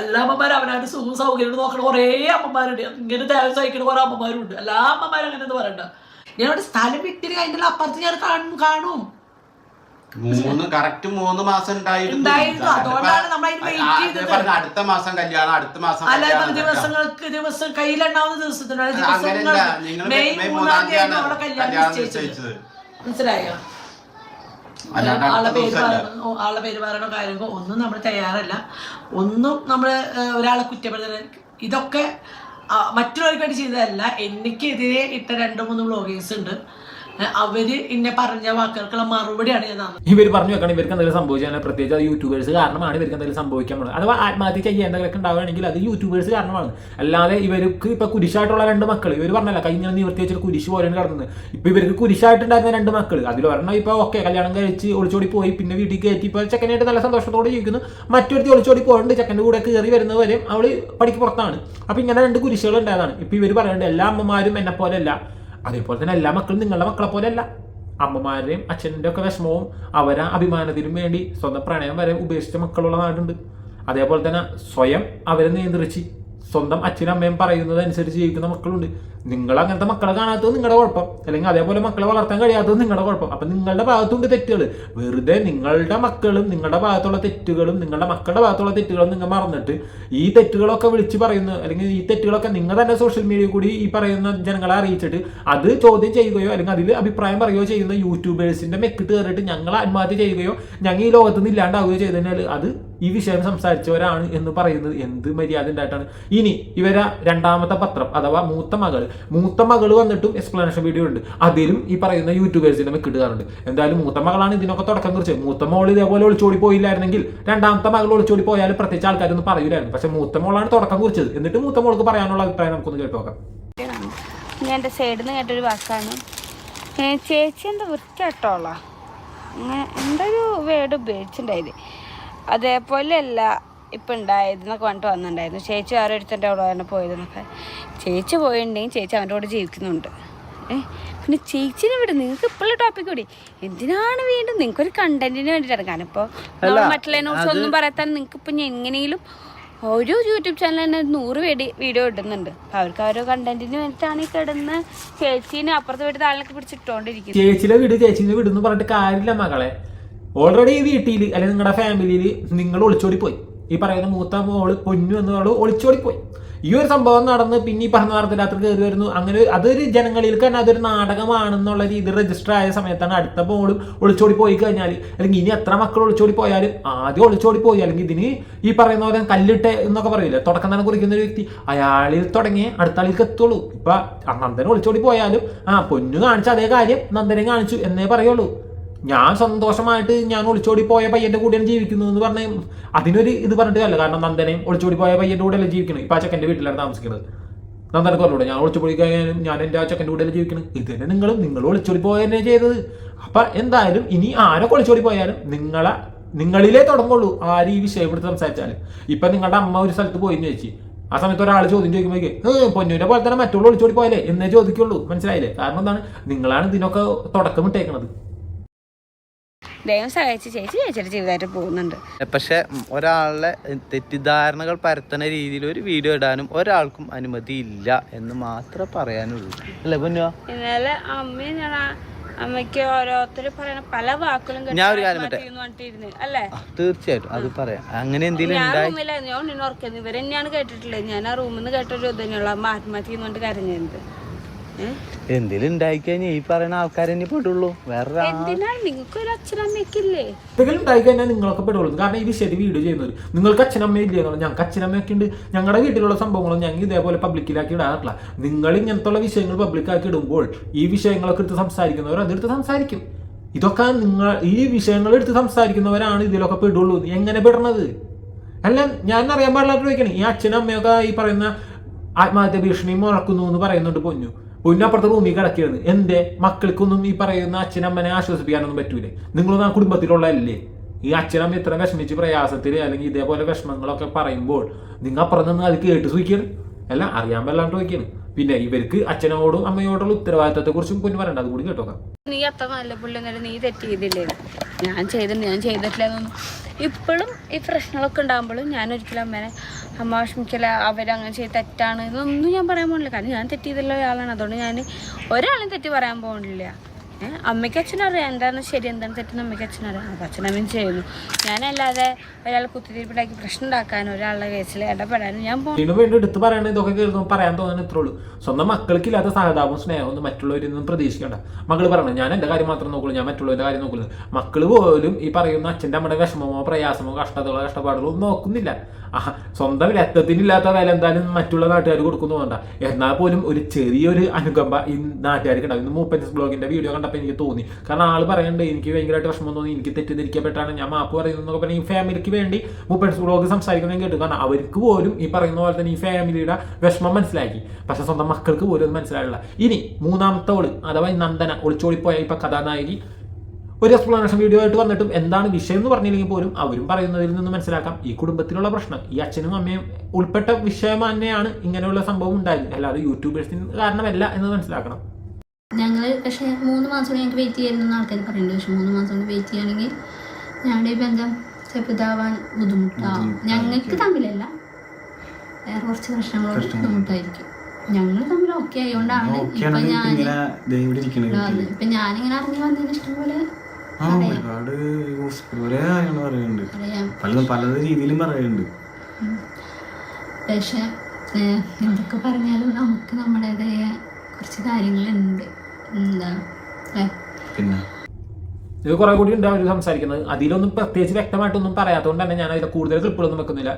എല്ലാ അമ്മമാരും അവനായിട്ട് സുഖം സൗകര്യം നോക്കണ കുറേ അമ്മമാരുണ്ട് ഇങ്ങനെ ദേവം സഹിക്കുന്ന കുറേ അമ്മമാരുണ്ട് എല്ലാ അമ്മമാരും അങ്ങനെ പറയണ്ട. ഞാനവിടെ സ്ഥലം വിട്ടിട്ട് അതിന്റെ അപ്പുറത്ത് ഞാൻ കാണും. മൂന്ന് കറക്റ്റ് മൂന്ന് മാസം ഉണ്ടായിരുന്നു. അടുത്ത മാസം കല്യാണം അടുത്ത മാസം. ദിവസങ്ങൾക്ക് ദിവസം കയ്യിലുണ്ടാവുന്ന മനസ്സിലായോ? ആളെ പേര് ആളെ പേര് പറയണോ ഒന്നും നമ്മൾ തയ്യാറല്ല. ഒന്നും നമ്മൾ ഒരാളെ കുറ്റപ്പെടുത്ത ഇതൊക്കെ മറ്റുള്ളവർക്ക് വേണ്ടി ചെയ്തതല്ല. എനിക്കെതിരെ ഇട്ട രണ്ട് മൂന്ന് വ്ളോഗേഴ്സ് ഉണ്ട്. അവർ എന്നെ പറഞ്ഞ വാക്കുകൾക്കുള്ള മറുപടിയാണ് ഞാൻ തന്നത്. ഇവർ പറഞ്ഞു വെക്കണം ഇവർക്ക് എന്തെങ്കിലും സംഭവിച്ചാൽ പ്രത്യേകിച്ച് അത് യൂട്യൂബേഴ്സ് കാരണമാണ് ഇവർക്ക് എന്തെങ്കിലും സംഭവിക്കാൻ പോകുന്നത് അഥവാ ആത്മഹത്യ ചെയ്യേണ്ടതൊക്കെ ഉണ്ടാവുകയാണെങ്കിൽ അത് യൂട്യൂബേഴ്സ് കാരണമാണ്. അല്ലാതെ ഇവർക്ക് ഇപ്പൊ കുരിശായിട്ടുള്ള രണ്ട് മക്കൾ ഇവർ പറഞ്ഞല്ല കഴിഞ്ഞ നിവർത്തി വെച്ചിട്ട് കുരിശ് പോലെയാണ് കിടന്നത്. ഇപ്പൊ ഇവർക്ക് കുരിശായിട്ടുണ്ടായിരുന്ന രണ്ട് മക്കൾ അതിൽ ഒരെണ്ണം ഇപ്പൊ ഓക്കെ കല്യാണം കഴിച്ച് ഒളിച്ചോടി പോയി പിന്നെ വീട്ടിൽ കയറ്റി ഇപ്പൊ ചെക്കനായിട്ട് നല്ല സന്തോഷത്തോടെ ജീവിക്കുന്നു. മറ്റൊരുത്തി ഒളിച്ചോടി പോയിട്ടുണ്ട് ചെക്കന്റെ കൂടെ കയറി വരുന്നവരെയും അവൾ പടിക്ക് പുറത്താണ്. അപ്പൊ ഇങ്ങനെ രണ്ട് കുരിശുകൾ ഉണ്ടായതാണ്. ഇപ്പൊ ഇവർ പറയുന്നുണ്ട് എല്ലാ അമ്മമാരും എന്നെ പോലെയല്ല അതേപോലെ തന്നെ എല്ലാ മക്കളും നിങ്ങളുടെ മക്കളെ പോലെ അല്ല അമ്മമാരുടെയും അച്ഛന്റെ ഒക്കെ വിഷമവും അവരെ അഭിമാനത്തിനും വേണ്ടി സ്വന്തം പ്രണയം വരെ ഉപേക്ഷിച്ച മക്കളുള്ള നാടുണ്ട് അതേപോലെ തന്നെ സ്വയം അവരെ നിയന്ത്രിച്ച് സ്വന്തം അച്ഛനും അമ്മയും പറയുന്നത് അനുസരിച്ച് ജീവിക്കുന്ന മക്കളുണ്ട്. നിങ്ങൾ അങ്ങനത്തെ മക്കളെ കാണാത്തത് നിങ്ങളുടെ കുഴപ്പം. അല്ലെങ്കിൽ അതേപോലെ മക്കളെ വളർത്താൻ കഴിയാത്തത് നിങ്ങളുടെ കുഴപ്പം. അപ്പം നിങ്ങളുടെ ഭാഗത്തുണ്ട് തെറ്റുകൾ വെറുതെ നിങ്ങളുടെ മക്കളും നിങ്ങളുടെ ഭാഗത്തുള്ള തെറ്റുകളും നിങ്ങളുടെ മക്കളുടെ ഭാഗത്തുള്ള തെറ്റുകളും നിങ്ങൾ മറന്നിട്ട് ഈ തെറ്റുകളൊക്കെ വിളിച്ച് പറയുന്നു അല്ലെങ്കിൽ ഈ തെറ്റുകളൊക്കെ നിങ്ങൾ തന്നെ സോഷ്യൽ മീഡിയ കൂടി ഈ പറയുന്ന ജനങ്ങളെ അറിയിച്ചിട്ട് അത് ചോദ്യം ചെയ്യുകയോ അല്ലെങ്കിൽ അതിൽ അഭിപ്രായം പറയുകയോ ചെയ്യുന്ന യൂട്യൂബേഴ്സിന്റെ മെക്കിട്ട് കയറിയിട്ട് ഞങ്ങൾ ആത്മഹത്യ ചെയ്യുകയോ ഞങ്ങൾ ഈ ലോകത്ത് നിന്ന് ഇല്ലാണ്ടാവുകയോ ചെയ്തു കഴിഞ്ഞാൽ അത് ഈ വിഷയം സംസാരിച്ചവരാണ് എന്ന് പറയുന്നത് എന്ത് മര്യാദ ഉണ്ടായിട്ടാണ്? ഇനി ഇവരെ രണ്ടാമത്തെ പത്രം അഥവാ മൂത്ത മകൾ മൂത്ത മകൾ വന്നിട്ടും എക്സ്പ്ലനേഷൻ വീഡിയോ ഉണ്ട്. അതിലും ഈ പറയുന്ന യൂട്യൂബേഴ്സിന്റെ മെക്കിടുകാറുണ്ട് എന്തായാലും മൂത്ത മകളാണ് ഇതിനൊക്കെ തുടക്കം കുറിച്ചത്. മൂത്ത മോൾ ഇതേപോലെ ഒളിച്ചോടി പോയില്ലായിരുന്നെങ്കിൽ രണ്ടാമത്തെ മകൾ ഒളിച്ചോടി പോയാലും പ്രത്യേകിച്ച് ആൾക്കാരൊന്നും പറയൂലായിരുന്നു. പക്ഷെ മൂത്ത മോളാണ് തുടക്കം കുറിച്ചത്. എന്നിട്ട് മൂത്ത മോൾക്ക് പറയാനുള്ള അഭിപ്രായം നമുക്കൊന്ന് കേട്ടോക്കാം ഞാൻ സൈഡിൽ നിന്ന് വാക്കാണ്. ചേച്ചി എന്താ വൃത്തിയാട്ടോളാ അങ്ങനെ എന്തൊരു വേർഡ് ഉപയോഗിച്ചിട്ടുണ്ടായത് അതേപോലെയല്ല ഇപ്പം ഉണ്ടായത് എന്നൊക്കെ പറഞ്ഞിട്ട് വന്നിട്ടുണ്ടായിരുന്നു. ചേച്ചി ആരോ എടുത്തിട്ട് അവിടെ തന്നെ പോയതെന്നൊക്കെ. ചേച്ചി പോയിട്ടുണ്ടെങ്കിൽ ചേച്ചി അവന്റെ കൂടെ ജീവിക്കുന്നുണ്ട്. ഏഹ് പിന്നെ ചേച്ചിനെ വിട് നിങ്ങൾക്ക് ഇപ്പോഴുള്ള ടോപ്പിക് കൂടി. എന്തിനാണ് വീണ്ടും നിങ്ങൾക്ക് ഒരു കണ്ടന്റിന് വേണ്ടിയിട്ടാണ് കാരണം ഇപ്പോൾ മറ്റുള്ളതിനോട് ഒന്നും പറയാത്ത നിങ്ങൾക്ക് ഇപ്പം എങ്ങനെയും ഓരോ യൂട്യൂബ് ചാനൽ തന്നെ നൂറ് വീഡിയോ വീഡിയോ ഇടുന്നുണ്ട്. അപ്പൊ അവർക്ക് ഓരോ കണ്ടന്റിന് വേണ്ടിയിട്ടാണ് ഈ കിടന്ന് ചേച്ചീനെ അപ്പുറത്ത് വീട്ടിൽ ആളിനൊക്കെ പിടിച്ചിട്ടോണ്ടിരിക്കുന്നത്. ചേച്ചിയുടെ വീട് ചേച്ചിന്റെ വീട് എന്ന് പറഞ്ഞിട്ട് കാര്യമില്ല മകളെ. ഓൾറെഡി ഈ വീട്ടിൽ അല്ലെങ്കിൽ നിങ്ങളുടെ ഫാമിലിയിൽ നിങ്ങൾ ഒളിച്ചോടി പോയി ഈ പറയുന്ന മൂത്ത മോൾ പൊന്നു എന്നോൾ ഒളിച്ചോടി പോയി ഈ ഒരു സംഭവം നടന്ന് പിന്നെ ഈ പറഞ്ഞ വാർത്ത രാത്രി കയറി വരുന്നു. അങ്ങനെ അതൊരു ജനങ്ങളിലേക്ക് തന്നെ അതൊരു നാടകമാണെന്നുള്ള രീതി രജിസ്റ്റർ ആയ സമയത്താണ് അടുത്ത മോളും ഒളിച്ചോടി പോയി കഴിഞ്ഞാൽ അല്ലെങ്കിൽ ഇനി എത്ര മക്കൾ ഒളിച്ചോടി പോയാലും ആദ്യം ഒളിച്ചോടി പോയി അല്ലെങ്കിൽ ഇതിന് ഈ പറയുന്ന പോലെ കല്ലിട്ട് എന്നൊക്കെ പറയില്ല? തുടക്കം തന്നെ കുറിക്കുന്ന ഒരു വ്യക്തി. അയാളിൽ തുടങ്ങി അടുത്ത ആളിലേക്ക് എത്തുള്ളൂ. ഇപ്പൊ നന്ദൻ ഒളിച്ചോടി പോയാലും ആ പൊന്നു കാണിച്ച അതേ കാര്യം നന്ദനെ കാണിച്ചു എന്നേ പറയുള്ളൂ. ഞാൻ സന്തോഷമായിട്ട് ഞാൻ ഒളിച്ചോടി പോയ പയ്യന്റെ കൂടെയാണ് ജീവിക്കുന്നു എന്ന് പറഞ്ഞു അതിനൊരു ഇത് പറഞ്ഞിട്ട് അല്ല കാരണം നന്ദനയും ഒളിച്ചോടി പോയ പയ്യന്റെ കൂടെയല്ലേ ജീവിക്കുന്നത് ഇപ്പൊ ആ ചെക്കന്റെ വീട്ടിലാണ് താമസിക്കുന്നത്. നന്ദന പറഞ്ഞൂടെ ഞാൻ ഒളിച്ചോടി കഴിഞ്ഞാലും ഞാൻ എന്റെ ആ ചെക്കന്റെ കൂടെയല്ലേ ജീവിക്കുന്നത് ഇത് തന്നെ നിങ്ങളും നിങ്ങൾ ഒളിച്ചോടി പോയ തന്നെ ചെയ്തത്. അപ്പൊ എന്തായാലും ഇനി ആരൊക്കെ ഒളിച്ചോടി പോയാലും നിങ്ങളെ നിങ്ങളിലേ തുടങ്ങുള്ളൂ. ആര് ഈ വിഷയം എടുത്ത് സംസാരിച്ചാൽ ഇപ്പൊ നിങ്ങളുടെ അമ്മ ഒരു സ്ഥലത്ത് പോയി ചേച്ചി ആ സമയത്ത് ഒരാൾ ചോദ്യം ചോദിക്കുമ്പോഴേക്ക് പൊന്നൂരെ പോലെ തന്നെ മറ്റുള്ള ഒളിച്ചോടി പോയാലേ? എന്നേ ചോദിക്കുള്ളൂ. മനസ്സിലായില്ലേ? കാരണം എന്താണ്? നിങ്ങളാണ് ഇതിനൊക്കെ ഇട്ടേക്കണത്. ദൈവം സഹായിച്ച് ചേച്ചി ചേച്ചിയുടെ ജീവിതമായിട്ട് പോകുന്നുണ്ട്. പക്ഷെ ഒരാളുടെ തെറ്റിദ്ധാരണകൾ പരത്തുന്ന രീതിയിൽ ഒരു വീഡിയോ ഇടാനും ഒരാൾക്കും അനുമതി ഇല്ല എന്ന് മാത്രമേ പറയാനുള്ളൂ. അല്ലേ പൊന്നുവാ ഇന്നലെ അമ്മയും ഞാൻ അമ്മയ്ക്ക് ഓരോരുത്തർ പറയണ പല വാക്കുകളും ഞാൻ ഒരു കാര്യം ചെയ്യുന്നു അല്ലേ? തീർച്ചയായിട്ടും. അത് പറയാം. അങ്ങനെ എന്തെങ്കിലും ഞാൻ റൂമിലായിരുന്നു ഞാൻ നിന്നെ ഓർക്കുന്നു ഇവരെ തന്നെയാണ് കേട്ടിട്ടുള്ളത്. ഞാൻ ആ റൂമിൽ നിന്ന് കേട്ടൊരു ഇതന്നെയുള്ള തന്നെയുള്ള. അമ്മ ആത്മഹത്യ കരഞ്ഞിരുന്നത്. എന്തെങ്കിലും ഉണ്ടായിക്കഴിഞ്ഞാൽ ഈ പറയുന്ന ആൾക്കാരെ തന്നെ പെടുള്ളൂ. വേറെ എന്തെങ്കിലും ഉണ്ടായി കഴിഞ്ഞാൽ നിങ്ങളൊക്കെ പെടുള്ളൂ. കാരണം ഇത് ശരി വീഡിയോ ചെയ്യുന്നത് നിങ്ങൾക്ക് അച്ഛനമ്മ ഇല്ലേ എന്നുള്ളത് ഞങ്ങൾക്ക് അച്ഛനമ്മയൊക്കെ ഉണ്ട്. ഞങ്ങളുടെ വീട്ടിലുള്ള സംഭവങ്ങളും ഞങ്ങൾ ഇതേപോലെ പബ്ലിക്കിലാക്കി ഇടാറില്ല. നിങ്ങൾ ഇങ്ങനത്തുള്ള വിഷയങ്ങൾ പബ്ലിക്കാക്കി ഇടുമ്പോൾ ഈ വിഷയങ്ങളൊക്കെ എടുത്ത് സംസാരിക്കുന്നവർ അതെടുത്ത് സംസാരിക്കും. ഇതൊക്കെ നിങ്ങൾ ഈ വിഷയങ്ങൾ എടുത്ത് സംസാരിക്കുന്നവരാണ് ഇതിലൊക്കെ പെടുള്ളൂ. എങ്ങനെ പെടണത്? അല്ല ഞാൻ അറിയാൻ പാടില്ലാത്ത ചോദിക്കണേ ഈ അച്ഛനും അമ്മയൊക്കെ ഈ പറയുന്ന ആത്മഹത്യ ഭീഷണി മുഴക്കുന്നു എന്ന് പറയുന്നുണ്ട് പൊന്നു. പൊന്നു ഭൂമി കിടക്കുകയാണ്. എന്തേ? മക്കൾക്കൊന്നും ഈ പറയുന്ന അച്ഛനമ്മനെ ആശ്വസിപ്പിക്കാനൊന്നും പറ്റൂലേ? നിങ്ങളൊന്നും ആ കുടുംബത്തിലുള്ളതല്ലേ? ഈ അച്ഛനമ്മ ഇത്ര വിഷമിച്ച് പ്രയാസത്തിൽ അല്ലെങ്കിൽ ഇതേപോലെ വിഷമങ്ങളൊക്കെ പറയുമ്പോൾ നിങ്ങൾ അപ്പുറം നിന്ന് അത് കേട്ട് സൂക്കിയാണ് അല്ല അറിയാൻ വല്ലാണ്ട് നോക്കിയാണ്. പിന്നെ ഇവർക്ക് അച്ഛനോടും അമ്മയോടുള്ള ഉത്തരവാദിത്തത്തെ കുറിച്ചും പൊന്നു പറയണ്ട. അതുകൂടി കേട്ടോക്കാം നീ അത്ര നല്ല പുള്ളി നീ തെറ്റ് ചെയ്തില്ലേ ഞാൻ ചെയ്തില്ല ഞാൻ ചെയ്തിട്ടില്ല ഇപ്പോഴും ഈ പ്രശ്നങ്ങളൊക്കെ ഉണ്ടാകുമ്പോഴും ഞാൻ ഒരിക്കലും അമ്മേനെ അമ്മ വിഷമിക്കില്ല അവരങ്ങനെ ചെയ്ത് തെറ്റാണ്. ഇതൊന്നും ഞാൻ പറയാൻ പോകുന്നില്ല കാരണം ഞാൻ തെറ്റ് ചെയ്തുള്ള ഒരാളാണ്. അതുകൊണ്ട് ഞാൻ ഒരാളും തെറ്റ് പറയാൻ പോകുന്നില്ല അമ്മയ്ക്ക് അച്ഛനറിയാം എന്താണ് ശരി എന്താണ് തെറ്റെന്ന് അമ്മയ്ക്ക് അച്ഛനറിയാം അപ്പം അച്ഛനമ്മയും ചെയ്യുന്നു. ഞാനല്ലാതെ ഒരാൾ കുത്തിരിപ്പിടാക്കി പ്രശ്നം ഉണ്ടാക്കാനും ഒരാളുടെ കേസിൽ ഇടപെടാനും ഞാൻ വീണ്ടും വേണ്ടി എടുത്ത് പറയണത് ഇതൊക്കെ കേൾക്കുമ്പോൾ പറയാൻ തോന്നുന്നു ഇത്രേ ഉള്ളൂ. സ്വന്തം മക്കൾക്കില്ലാത്ത സഹതാപവും സ്നേഹവും ഒന്നും മറ്റുള്ളവരിൽ നിന്നും പ്രതീക്ഷിക്കണ്ട. മകൾ പറയണം ഞാൻ എന്റെ കാര്യം മാത്രം നോക്കുള്ളൂ ഞാൻ മറ്റുള്ളവരുടെ കാര്യം നോക്കുള്ളൂ. മക്കൾ പോലും ഈ പറയുന്ന അച്ഛന്റെ അമ്മയുടെ വിഷമമോ പ്രയാസമോ കഷ്ടതകളോ കഷ്ടപ്പാടുകളോ ഒന്നും നോക്കുന്നില്ല. സ്വന്തം രക്തത്തിനില്ലാത്ത വില എന്തായാലും മറ്റുള്ള നാട്ടുകാർ കൊടുക്കുന്നു വേണ്ട. എന്നാൽ പോലും ഒരു ചെറിയൊരു അനുകമ്പ ഈ നാട്ടുകാർക്ക് ഉണ്ടാവും. ഇന്ന് മൂപ്പൻസ് ബ്ലോഗിന്റെ വീഡിയോ കണ്ടപ്പോൾ എനിക്ക് തോന്നി. കാരണം ആൾ പറയുന്നുണ്ട് എനിക്ക് ഭയങ്കരമായിട്ട് വിഷമം തോന്നി എനിക്ക് തെറ്റിദ്ധരിക്കപ്പെട്ടാണ്. ഞാൻ മാപ്പ് പറയുന്നത് എന്നൊക്കെ പറഞ്ഞാൽ ഈ ഫാമിലിക്ക് വേണ്ടി മൂപ്പൻസ് ബ്ലോഗ് സംസാരിക്കുന്നത് കേട്ടു. കാരണം അവർക്ക് പോലും ഈ പറയുന്ന പോലെ തന്നെ ഈ ഫാമിലിയുടെ വിഷമം മനസ്സിലാക്കി. പക്ഷെ സ്വന്തം മക്കൾക്ക് പോലും അത് മനസ്സിലായില്ല. ഇനി മൂന്നാമത്തെ ഓൾ അഥവാ നന്ദന ഒളിച്ചോളിപ്പോയ ഇപ്പൊ കഥാനായകി ഒരു എക്സ്പ്ലനേഷൻ വീഡിയോ ആയിട്ട് വന്നിട്ടും എന്താണ് വിഷയം എന്ന് പറഞ്ഞില്ലെങ്കിൽ പോലും അവരും പറയുന്നതിൽ നിന്ന് മനസ്സിലാക്കാം. ഈ കുടുംബത്തിലുള്ള പ്രശ്നം ഈ അച്ഛനും അമ്മയും ഉൾപ്പെട്ട വിഷയം തന്നെയാണ് ഇങ്ങനെയുള്ള സംഭവം ഉണ്ടായത്. അല്ലാതെ യൂട്യൂബേഴ്സിന് കാരണമല്ല എന്ന് മനസ്സിലാക്കണം. ഞങ്ങൾ പക്ഷേ മൂന്ന് മാസം കൂടി ഞങ്ങൾക്ക് വെയിറ്റ് ചെയ്യുന്ന ആൾക്കാർ പറയുന്നുണ്ട്. പക്ഷെ മൂന്ന് മാസം കൂടി വെയിറ്റ് ചെയ്യുകയാണെങ്കിൽ ഞങ്ങളുടെ ഈ ബന്ധം ചിലപ്പോൾ ഇതാവാൻ ബുദ്ധിമുട്ടാവും ഞങ്ങൾക്ക് തമ്മിലല്ല. വേറെ കുറച്ച് പ്രശ്നങ്ങളോട് ബുദ്ധിമുട്ടായിരിക്കും. ഞങ്ങൾ തമ്മിൽ ഓക്കെ ആയതുകൊണ്ടാണ് ഇപ്പൊ ഞാൻ ഇപ്പൊ ഞാനിങ്ങനെ അറിഞ്ഞു വന്നതിന് ഇഷ്ടംപോലെ ആ ഒരുപാട് കുറെ കാര്യങ്ങൾ പറയുന്നുണ്ട് പലതും പല രീതിയിലും പറയുന്നുണ്ട് പക്ഷെ എന്തൊക്കെ പറഞ്ഞാലും നമുക്ക് നമ്മുടേതായ കുറച്ച് കാര്യങ്ങളുണ്ട്. എന്താ പിന്നെ? ഇത് കുറെ കൂടി ഉണ്ട് അവർ സംസാരിക്കുന്നത്. അതിലൊന്നും പ്രത്യേകിച്ച് വ്യക്തമായിട്ടൊന്നും പറയാത്തതുകൊണ്ട് തന്നെ ഞാൻ അതിൽ കൂടുതൽ ക്ലിപ്പുകളൊന്നും വെക്കുന്നില്ല.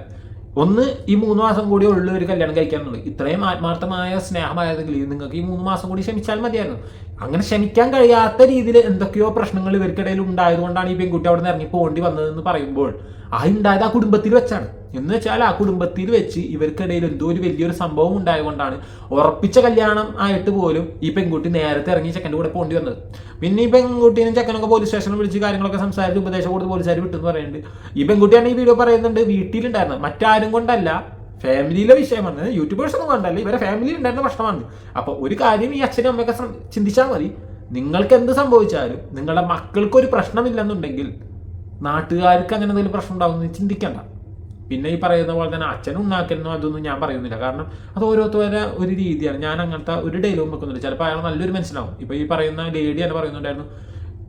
ഒന്ന് ഈ മൂന്ന് മാസം കൂടി ഉള്ള ഒരു കല്യാണം കഴിക്കാനുള്ളത് ഇത്രയും ആത്മാർത്ഥമായ സ്നേഹമായതെങ്കിൽ നിങ്ങൾക്ക് ഈ മൂന്ന് മാസം കൂടി ക്ഷമിച്ചാൽ മതിയായിരുന്നു. അങ്ങനെ ക്ഷമിക്കാൻ കഴിയാത്ത രീതിയിൽ എന്തൊക്കെയോ പ്രശ്നങ്ങൾ ഇവർക്കിടയിൽ ഉണ്ടായതുകൊണ്ടാണ് ഈ പെൺകുട്ടി അവിടെ നിന്ന് ഇറങ്ങി പോകേണ്ടി വന്നതെന്ന് പറയുമ്പോൾ ആ ഉണ്ടായത് ആ കുടുംബത്തിൽ വെച്ചാണ്. എന്ന് വെച്ചാൽ ആ കുടുംബത്തിൽ വെച്ച് ഇവർക്കിടയിൽ എന്തോ ഒരു വലിയൊരു സംഭവം ഉണ്ടായതുകൊണ്ടാണ് ഉറപ്പിച്ച കല്യാണം ആയിട്ട് പോലും ഈ പെൺകുട്ടി നേരത്തെ ഇറങ്ങി ചെക്കന്റെ കൂടെ പോകേണ്ടി വന്നത്. പിന്നെ ഈ പെൺകുട്ടീനും ചെക്കനൊക്കെ പോലീസ് സ്റ്റേഷനിൽ വിളിച്ച് കാര്യങ്ങളൊക്കെ സംസാരിച്ച് ഉപദേശം കൊടുത്ത് പോലീസുകാർ വിട്ടെന്ന് പറയുന്നുണ്ട്. ഈ പെൺകുട്ടിയാണ് ഈ വീഡിയോ പറയുന്നുണ്ട്. വീട്ടിലുണ്ടായിരുന്നത്. മറ്റാരും കൊണ്ടല്ല. ഫാമിലിയിലെ വിഷയമാണ്. യൂട്യൂബേഴ്സ് ഒന്നും കൊണ്ടല്ല. ഇവരെ ഫാമിലിയിൽ ഉണ്ടായിരുന്ന പ്രശ്നമാണ്. അപ്പോൾ ഒരു കാര്യം ഈ അച്ഛനും അമ്മയൊക്കെ ചിന്തിച്ചാൽ മതി. നിങ്ങൾക്ക് എന്ത് സംഭവിച്ചാലും നിങ്ങളുടെ മക്കൾക്കൊരു പ്രശ്നമില്ലെന്നുണ്ടെങ്കിൽ നാട്ടുകാർക്ക് അങ്ങനെ എന്തെങ്കിലും പ്രശ്നം ഉണ്ടാകുമെന്ന് ചിന്തിക്കണ്ട. പിന്നെ ഈ പറയുന്ന പോലെ തന്നെ അച്ഛൻ ഉണ്ടാക്കുന്നു അതൊന്നും ഞാൻ പറയുന്നില്ല. കാരണം അത് ഓരോരുത്തരുടെ ഒരു രീതിയാണ്. ഞാൻ അങ്ങനത്തെ ഒരു ഡയലോഗ് വെക്കുന്നില്ല ചിലപ്പോൾ അയാൾ നല്ലൊരു മനസ്സിലാവും ഇപ്പോൾ ഈ പറയുന്ന ലേഡി തന്നെ പറയുന്നുണ്ടായിരുന്നു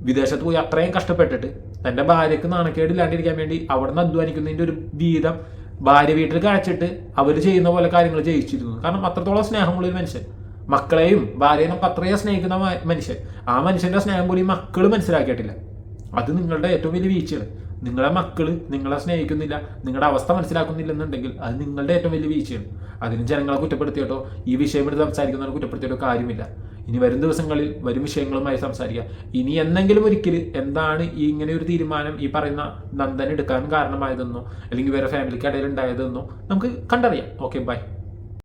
വിദേശത്ത് പോയി അത്രയും കഷ്ടപ്പെട്ടിട്ട് തന്റെ ഭാര്യയ്ക്ക് നാണക്കേടില്ലാണ്ടിരിക്കാൻ വേണ്ടി അവിടെ നിന്ന് അധ്വാനിക്കുന്നതിന്റെ ഒരു വീതം ഭാര്യ വീട്ടിൽ കഴിച്ചിട്ട് അവർ ചെയ്യുന്ന പോലെ കാര്യങ്ങൾ ജയിച്ചിരുന്നു. കാരണം അത്രത്തോളം സ്നേഹമുള്ള ഒരു മനുഷ്യൻ. മക്കളെയും ഒക്കെ അത്രയും സ്നേഹിക്കുന്ന മനുഷ്യൻ. ആ മനുഷ്യന്റെ സ്നേഹം പോലും മക്കൾ മനസ്സിലാക്കിയിട്ടില്ല. അത് നിങ്ങളുടെ ഏറ്റവും വലിയ വീഴ്ചയാണ്. നിങ്ങളെ മക്കൾ നിങ്ങളെ സ്നേഹിക്കുന്നില്ല നിങ്ങളുടെ അവസ്ഥ മനസ്സിലാക്കുന്നില്ലെന്നുണ്ടെങ്കിൽ അത് നിങ്ങളുടെ ഏറ്റവും വലിയ വീഴ്ചയാണ്. അതിന് ജനങ്ങളെ കുറ്റപ്പെടുത്തിയിട്ടോ ഈ വിഷയം എടുത്ത് സംസാരിക്കുന്നവരെ കുറ്റപ്പെടുത്തിയിട്ടോ കാര്യമില്ല. ഇനി വരും ദിവസങ്ങളിൽ വരും വിഷയങ്ങളുമായി സംസാരിക്കുക ഇനി എന്തെങ്കിലും ഒരിക്കൽ എന്താണ് ഈ ഇങ്ങനെ ഒരു തീരുമാനം ഈ പറയുന്ന നന്ദൻ എടുക്കാൻ കാരണമായതെന്നോ അല്ലെങ്കിൽ വേറെ ഫാമിലിക്ക് ഇടയിൽ ഉണ്ടായതെന്നോ നമുക്ക് കണ്ടറിയാം. Okay bye